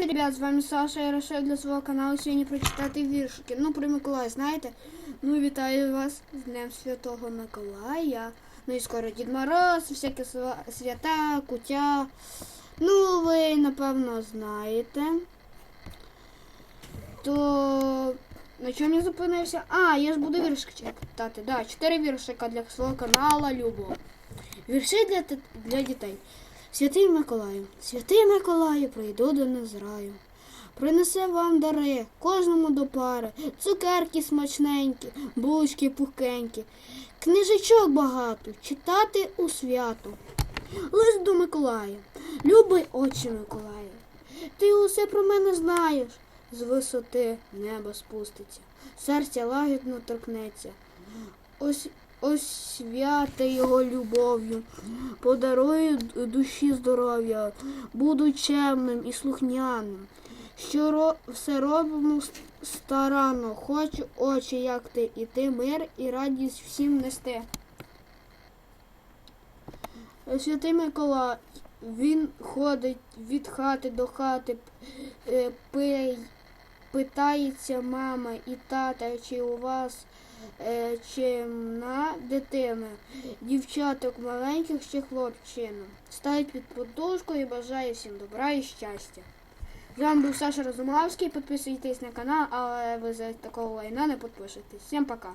Ребят, з вами Саша, я решаю для свого каналу сьогодні прочитати віршики. Ну, про Миколая, знаєте? Ну, вітаю вас з Днем Святого Миколая. Ну і скоро Дід Мороз, всякі свята, куття. Ну, ви, напевно, знаєте. То на чому я зупинився? А, я ж буду віршики читати. Да, чотири віршика для свого каналу Любо. Вірші для, для дітей. Святий Миколаю, святий Миколаю, прийду до нас раю. Принесе вам дари, кожному до пари, цукерки смачненькі, булочки пухкенькі, книжечок багато, читати у свято. Лист до Миколая, любий очі Миколаю, ти усе про мене знаєш. З висоти небо спуститься, серця лагідно торкнеться. Ось освяти його любов'ю, подарує д- душі здоров'я, буду чемним і слухняним. Що все робимо старанно, хочу очі, як ти, і ти мир і радість всім нести. Святий Миколай, він ходить від хати до хати, е, пи- питається мама і тата, чи у вас е, чимна дитина, дівчаток маленьких чи хлопчина. Ставить під подушку і бажає всім добра і щастя. З вами був Саша Розумовський. Підписуйтесь на канал, але ви за такого лайна не підпишетесь. Всім пока.